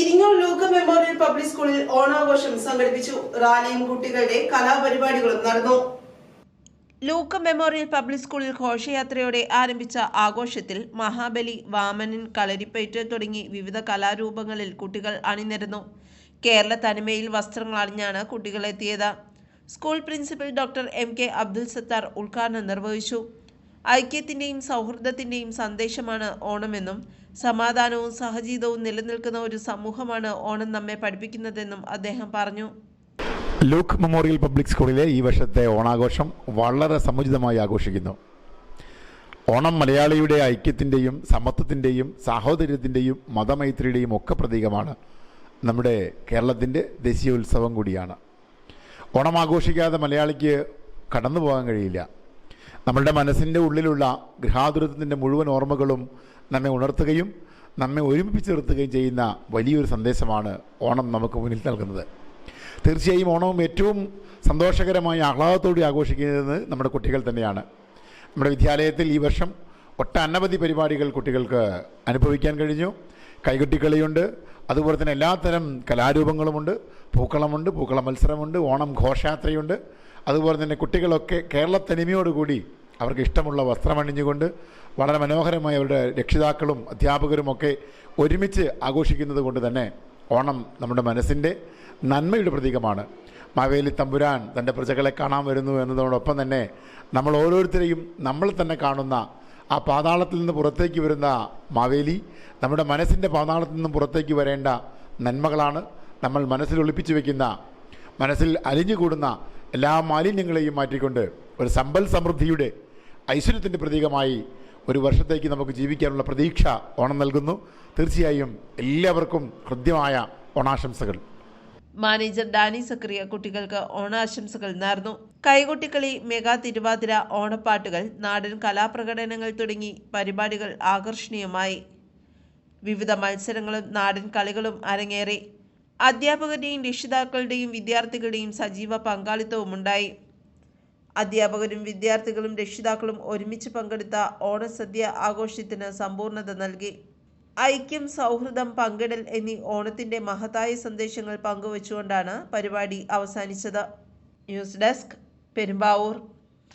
ഇരിങ്ങൂർ ലൂക്ക memorial public സ്കൂളിൽ ഓണാഘോഷം സംഘടിപ്പിച്ചു. റാലിയും കുട്ടികളുടെ കലാപരിപാടികളും നടന്നു. ലൂക്ക മെമ്മോറിയൽ പബ്ലിക് സ്കൂളിൽ ഘോഷയാത്രയോടെ ആരംഭിച്ച ആഘോഷത്തിൽ മഹാബലി വാമനൻ കളരിപ്പയറ്റ് തുടങ്ങി വിവിധ കലാരൂപങ്ങളിൽ കുട്ടികൾ അണിനിരന്നു. കേരള തനിമയിൽ വസ്ത്രങ്ങൾ അണിഞ്ഞാണ് കുട്ടികൾ എത്തിയത്. School principal doctor M K Abdul Sattar ഉദ്ഘാടനം നിർവഹിച്ചു. ഐക്യത്തിന്റെയും സൗഹൃദത്തിന്റെയും സന്ദേശമാണ് ഓണമെന്നും സമാധാനവും സഹജീവിതവും നിലനിൽക്കുന്ന ഒരു സമൂഹമാണ് ഓണം നമ്മെ പഠിപ്പിക്കുന്നതെന്നും അദ്ദേഹം പറഞ്ഞു. ലൂക്ക് മെമ്മോറിയൽ പബ്ലിക് സ്കൂളിലെ ഈ വർഷത്തെ ഓണാഘോഷം വളരെ സമുചിതമായി ആഘോഷിക്കുന്നു. ഓണം മലയാളിയുടെ ഐക്യത്തിന്റെയും സമത്വത്തിന്റെയും സാഹോദര്യത്തിന്റെയും മതമൈത്രിയുടെയും ഒക്കെ പ്രതീകമാണ് നമ്മുടെ കേരളത്തിന്റെ ദേശീയ ഉത്സവം കൂടിയാണ്. ഓണം ആഘോഷിക്കാതെ മലയാളിക്ക് കടന്നു പോകാൻ കഴിയില്ല. നമ്മളുടെ മനസ്സിന്റെ ഉള്ളിലുള്ള ഗൃഹാതുരത്വത്തിന്റെ മുഴുവൻ ഓർമ്മകളും നമ്മെ ഉണർത്തുകയും നമ്മെ ഒരുമിപ്പിച്ച് നിർത്തുകയും ചെയ്യുന്ന വലിയൊരു സന്ദേശമാണ് ഓണം നമുക്ക് മുന്നിൽ നൽകുന്നത്. തീർച്ചയായും ഓണവും ഏറ്റവും സന്തോഷകരമായ ആഹ്ലാദത്തോടെ ആഘോഷിക്കുന്നത് നമ്മുടെ കുട്ടികൾ തന്നെയാണ്. നമ്മുടെ വിദ്യാലയത്തിൽ ഈ വർഷം ഒട്ടനവധി പരിപാടികൾ കുട്ടികൾക്ക് അനുഭവിക്കാൻ കഴിഞ്ഞു. കൈകൊട്ടിക്കളിയുണ്ട് അതുപോലെ തന്നെ എല്ലാത്തരം കലാരൂപങ്ങളുമുണ്ട്. പൂക്കളമുണ്ട് പൂക്കള മത്സരമുണ്ട് ഓണം ഘോഷയാത്രയുണ്ട്. അതുപോലെ തന്നെ കുട്ടികളൊക്കെ കേരളത്തനിമയോടുകൂടി അവർക്ക് ഇഷ്ടമുള്ള വസ്ത്രമണിഞ്ഞുകൊണ്ട് വളരെ മനോഹരമായി അവരുടെ രക്ഷിതാക്കളും അധ്യാപകരുമൊക്കെ ഒരുമിച്ച് ആഘോഷിക്കുന്നത് കൊണ്ട് തന്നെ ഓണം നമ്മുടെ മനസ്സിന്റെ നന്മയുടെ പ്രതീകമാണ്. മാവേലി തമ്പുരാൻ തന്റെ പ്രജകളെ കാണാൻ വരുന്നു എന്നതോടൊപ്പം തന്നെ നമ്മൾ ഓരോരുത്തരെയും നമ്മൾ തന്നെ കാണുന്ന ആ പാതാളത്തിൽ നിന്ന് പുറത്തേക്ക് വരുന്ന മാവേലി നമ്മുടെ മനസ്സിന്റെ പാതാളത്തിൽ നിന്ന് പുറത്തേക്ക് വരേണ്ട നന്മകളാണ് നമ്മൾ മനസ്സിൽ ഒളിപ്പിച്ചു വയ്ക്കുന്ന മനസ്സിൽ അലിഞ്ഞുകൂടുന്ന എല്ലാ മാലിന്യങ്ങളെയും മാറ്റിക്കൊണ്ട് ഒരു സമ്പൽ സമൃദ്ധിയുടെ ഐശ്വര്യത്തിന്റെ പ്രതീകമായി ഒരു വർഷത്തേക്ക് നമുക്ക് ജീവിക്കാനുള്ള പ്രതീക്ഷ ഓണം നൽകുന്നു. തീർച്ചയായും എല്ലാവർക്കും ഹൃദ്യമായ ഓണാശംസകൾ. മാനേജർ ഡാനി സക്രിയ കുട്ടികൾക്ക് ഓണാശംസകൾ നേർന്നു. കൈകൊട്ടിക്കളി മെഗാ തിരുവാതിര ഓണപ്പാട്ടുകൾ നാടൻ കലാപ്രകടനങ്ങൾ തുടങ്ങി പരിപാടികൾ ആകർഷണീയമായി. വിവിധ മത്സരങ്ങളും നാടൻ കളികളും അരങ്ങേറി. അധ്യാപകരുടെയും രക്ഷിതാക്കളുടെയും വിദ്യാർത്ഥികളുടെയും സജീവ പങ്കാളിത്തവും ഉണ്ടായി അധ്യാപകരും വിദ്യാർത്ഥികളും രക്ഷിതാക്കളും ഒരുമിച്ച് പങ്കെടുത്ത ഓണസദ്യ ആഘോഷത്തിന് സമ്പൂർണത നൽകി. ഐക്യം സൗഹൃദം പങ്കിടൽ എന്നീ ഓണത്തിന്റെ മഹത്തായ സന്ദേശങ്ങൾ പങ്കുവച്ചുകൊണ്ടാണ് പരിപാടി അവസാനിച്ചത്. News desk Perumbavoor.